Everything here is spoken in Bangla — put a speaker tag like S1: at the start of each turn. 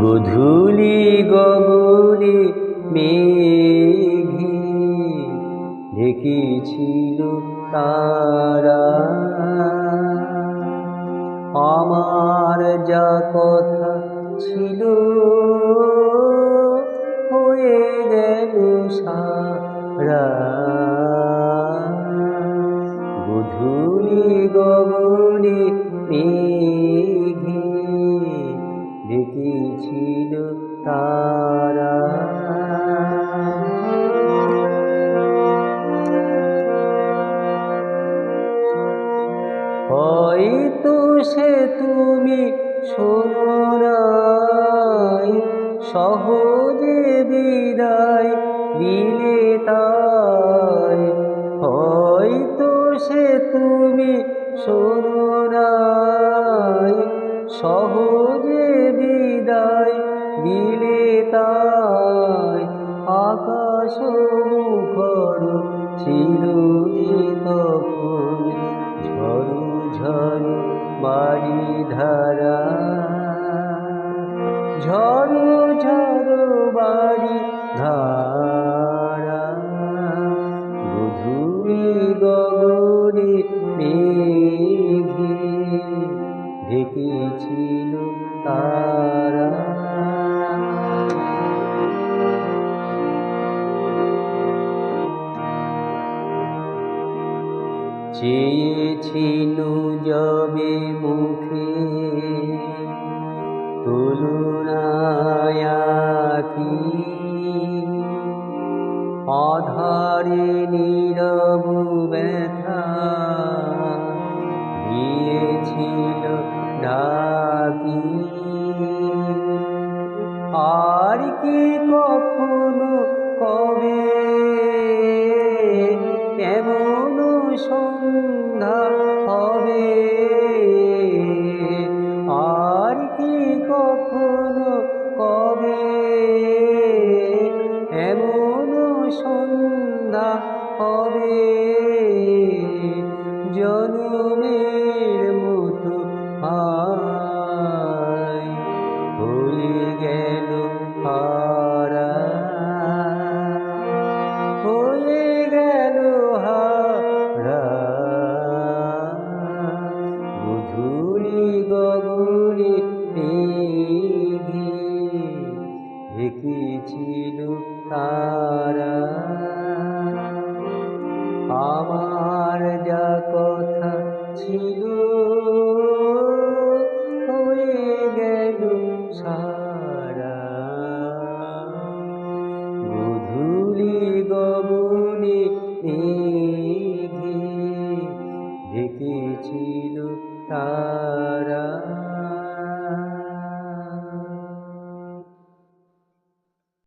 S1: গধূলি গগনে মেঘে ঢেকেছিল তারা। আমার যা কথা ছিল হয়ে গেল সারা। গধূলি গগনে মেঘে ডেকেছিল তারা। হয়তো সে তুমি শোনো নাই সহজে বিদায় দিলে হয়তো সে তুমি শোনো নাই, সহজে বিদায় দিলে তাই আকাশ মুখর ছিল ঝড়ু ঝড়ু বাড়ি ধারা। ঝড়ু ঝড়ু বাড়ি ধারা। গধূলি গগনে মেঘে ঢেকেছিল তারা। চেয়েছিল যবে মুখে তুলনায়াকি অধারে নীরব আর কি কখনো কবে? এমন সন্ধ্যা হবে? আর কি কখনো কবে? এমন সন্ধ্যা হবে? ঢেকেছিল তারা। আমার যা কথা ছিল হয়ে গেল সারা। গধূলি মেঘে ঢেকেছিল তারা।